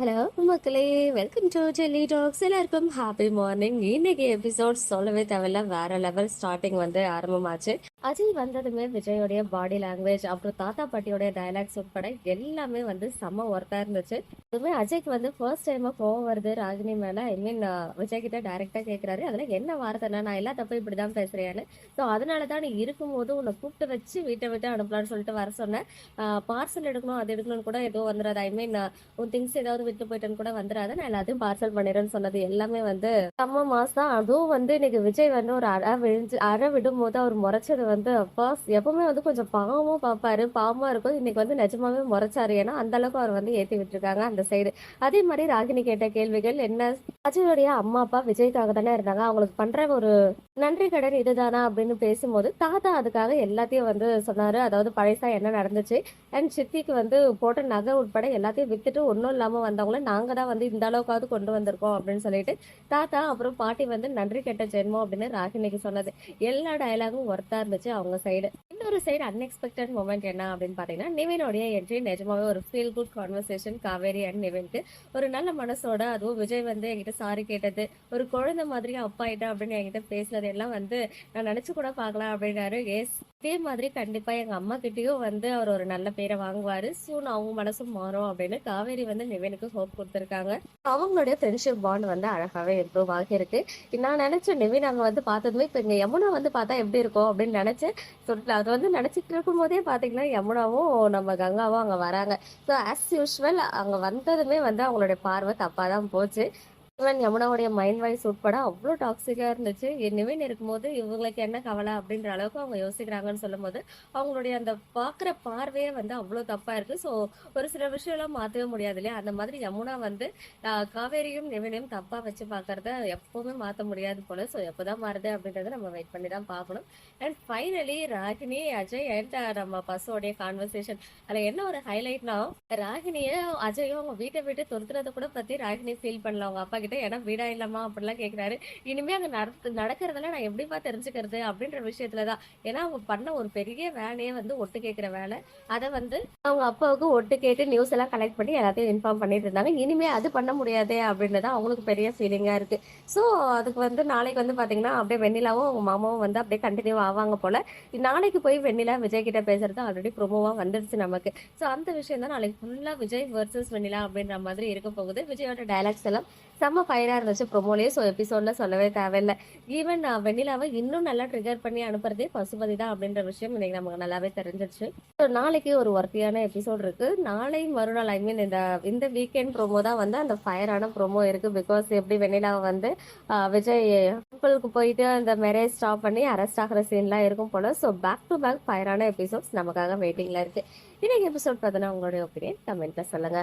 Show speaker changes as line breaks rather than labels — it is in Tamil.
ஹலோ மக்களே. வெல்கம் டு ஜெல்லி டாக்ஸ் எல்லாருக்கும் ஹாப்பி மார்னிங் இன்னைக்கு எபிசோட் சொல்லவே தேவையில்ல. வேற லெவல் ஸ்டார்டிங் வந்து ஆரம்பமாச்சு. அஜய் வந்ததுமே விஜயோடைய பாடி லாங்குவேஜ் அப்புறம் தாத்தா பாட்டியோடைய டயலாக்ஸ் உட்பட எல்லாமே வந்து செம்ம ஒர்த்தா இருந்துச்சு. அதுவுமே அஜய்க்கு வந்து ஃபர்ஸ்ட் டைமா கோவம் வருது ராகினி மேல. ஐ மீன் விஜய் கிட்ட டைரக்டா கேட்கிறாரு அதுல என்ன வார்த்தைனா நான் எல்லா தப்பும் இப்படிதான் பேசுறேன்னு. ஸோ அதனால தான் நீ இருக்கும்போது உன்னை கூப்பிட்டு வச்சு வீட்டை விட்டு அனுப்பலாம்னு சொல்லிட்டு வர சொன்னேன். பார்சல் எடுக்கணும் அது எடுக்கணும்னு கூட எதுவும் வந்துடாது ஐ மீன் உன் திங்ஸ் ஏதாவது விட்டு போயிட்டேன்னு கூட வந்துடாது நான் எல்லாத்தையும் பார்சல் பண்ணிடுறேன்னு சொன்னது எல்லாமே வந்து செம்ம மாஸ் தான் அதுவும் வந்து இன்னைக்கு விஜய் வந்து ஒரு அற விழிஞ்சு அற விடும் போது அவர் முறைச்சது வந்து அப்பா எப்பவுமே வந்து கொஞ்சம் பாவமாக பார்ப்பாரு பாவமா இருக்கும் இன்னைக்கு வந்து நிஜமாவே முறைச்சாரு. ஏன்னா அந்த அளவுக்கு அவர் வந்து ஏத்தி விட்டுருக்காங்க அந்த சைடு அதே மாதிரி ராகினி கேட்ட கேள்விகள் என்ன? அஜயோடைய அம்மா அப்பா விஜய்க்காக தானே இருந்தாங்க. அவங்களுக்கு பண்ற ஒரு நன்றி கடன் இதுதானா அப்படின்னு பேசும்போது தாத்தா அதுக்காக எல்லாத்தையும் வந்து சொன்னாரு. அதாவது பழசா என்ன நடந்துச்சு? அண்ட் சித்திக்கு வந்து போட்ட நகை உட்பட எல்லாத்தையும் வித்துட்டு ஒன்றும் இல்லாம வந்தவங்கள நாங்க தான் வந்து இந்த அளவுக்காவது கொண்டு வந்திருக்கோம் அப்படின்னு சொல்லிட்டு தாத்தா அப்புறம் பாட்டி வந்து நன்றி கெட்ட ஜென்மம் அப்படின்னு ராகினிக்கு சொன்னது. எல்லா டயலாகும் ஒர்த்தா இருந்துச்சு. அவங்க சைடு இன்னொரு சைடு அன்எக்ஸ்பெக்டட் மூமெண்ட் என்ன அப்படின்னு பாத்தீங்கன்னா நிவினுடைய என்ட்ரி நிஜமாவே ஒரு feel good conversation Kaveri and நிவினுக்கு. ஒரு நல்ல மனசோட அதுவும் விஜய் வந்து என்கிட்ட சாரி கேட்டது ஒரு குழந்தை மாதிரி அப்பா ஆயிட்டா அப்படின்னு என்கிட்ட பேசுனது எல்லாம் வந்து நான் நினைச்சு கூட பார்க்கலாம் அப்படின்னாரு. எஸ் இதே மாதிரி கண்டிப்பா எங்க அம்மா கிட்டயும் வந்து அவர் ஒரு நல்ல பேரை வாங்குவாரு. சூன் அவங்க மனசும் மாறும் அப்படின்னு காவேரி வந்து நிவினுக்கு ஹோப் கொடுத்துருக்காங்க. அவங்களுடைய ஃப்ரெண்ட்ஷிப் பாண்ட் வந்து அழகாவே இம்ப்ரூவ் ஆகியிருக்கு. நான் நினைச்சேன் நிவின் அங்க வந்து பார்த்ததுமே இப்ப இங்க யமுனா வந்து பார்த்தா எப்படி இருக்கும் அப்படின்னு நினைச்சேன் சொல்லிட்டு அது வந்து நினைச்சிட்டு இருக்கும் போதே பாத்தீங்கன்னா யமுனாவும் நம்ம கங்காவும் அங்க வராங்க. ஸோ ஆஸ் யூஸ்வல் அங்க வந்ததுமே வந்து அவங்களுடைய பார்வை தப்பாக தான் போச்சு. ஈவன் யமுனாவுடைய மைண்ட் வாய்ஸ் உட்பட அவ்வளோ டாக்ஸிக்காக இருந்துச்சு. நிவின் இருக்கும்போது இவங்களுக்கு என்ன கவலை அப்படின்ற அளவுக்கு அவங்க யோசிக்கிறாங்கன்னு சொல்லும்போது அவங்களுடைய அந்த பார்க்குற பார்வையே வந்து அவ்வளோ தப்பாக இருக்குது ஸோ ஒரு சில விஷயம்லாம் மாற்றவே முடியாது இல்லையா? அந்த மாதிரி யமுனா வந்து காவேரியும் நிவினையும் தப்பாக வச்சு பார்க்கறத எப்போவுமே மாற்ற முடியாது போல. ஸோ எப்போ தான் மாறுது அப்படின்றத நம்ம வெயிட் பண்ணி தான் பார்க்கணும். And finally Ragini Ajay and நம்ம பஸ்ஸோடைய கான்வர்சேஷன் அதில் என்ன ஒரு ஹைலைட்னா ராகினியை அஜயும் அவங்க வீட்டை விட்டு துரத்துறதை கூட பற்றி ராகினி ஃபீல் பண்ணல. அவங்க அப்பா கிட்ட ஏன்னா வீடா இல்லாமா அப்படிலாம் கேட்குறாரு இனிமே அங்கே நடத்து நடக்கிறதெல்லாம் நான் எப்படிப்பா தெரிஞ்சுக்கிறது அப்படின்ற விஷயத்துல தான் ஏன்னா அவங்க பண்ண ஒரு பெரிய வேலையே வந்து ஒட்டு கேட்குற வேலை. அதை வந்து அவங்க அப்பாவுக்கு ஒட்டு கேட்டு நியூஸ் எல்லாம் கலெக்ட் பண்ணி எல்லாத்தையும் இன்ஃபார்ம் பண்ணிட்டு இருந்தாங்க. இனிமே அது பண்ண முடியாதே அப்படின்றது அவங்களுக்கு பெரிய ஃபீலிங்காக இருக்கு. ஸோ அதுக்கு வந்து நாளைக்கு வந்து பார்த்தீங்கன்னா அப்படியே வெண்ணிலாவும் அவங்க மாமாவும் வந்து அப்படியே கண்டினியூ ஆவாங்க போல. நாளைக்கு போய் வெண்ணிலா விஜய் கிட்ட பேசுறது ஆல்ரெடி ப்ரொமோவா வந்துடுச்சு நமக்கு. ஸோ அந்த விஷயம் தான் நாளைக்கு ஃபுல்லாக விஜய் வர்சஸ் வெண்ணிலா அப்படின்ற மாதிரி இருக்க போகுது. விஜயோட டைலாக்ஸ் எல்லாம் செம்ம ஃபயராக இருந்துச்சு. ப்ரொமோலேயே ஸோ எபிசோடில் சொல்லவே தேவையில்லை. ஈவன் வெண்ணிலாவை இன்னும் நல்லா ட்ரிகர் பண்ணி அனுப்புறதே பசுபதி தான் அப்படின்ற விஷயம் இன்னைக்கு நமக்கு நல்லாவே தெரிஞ்சிருச்சு. ஸோ நாளைக்கு ஒரு ஒர்த்தியான எபிசோட் இருக்கு. நாளை மறுநாள் ஐ மீன் இந்த இந்த வீக்கெண்ட் ப்ரோமோ தான் வந்து அந்த ஃபயரான ப்ரோமோ இருக்கு. பிகாஸ் எப்படி வெண்ணிலாவை வந்து விஜய் டெம்பிளுக்கு போயிட்டு அந்த மேரேஜ் ஸ்டாப் பண்ணி அரெஸ்ட் ஆகிற சீன்லாம் இருக்கும் போல. ஸோ பேக் டு பேக் ஃபயரான எபிசோட்ஸ் நமக்காக வெயிட்டிங்ல இருக்கு. இன்னைக்கு எபிசோட் பார்த்தோன்னா உங்களுடைய ஒப்பீனியன் கமெண்ட்ல சொல்லுங்க.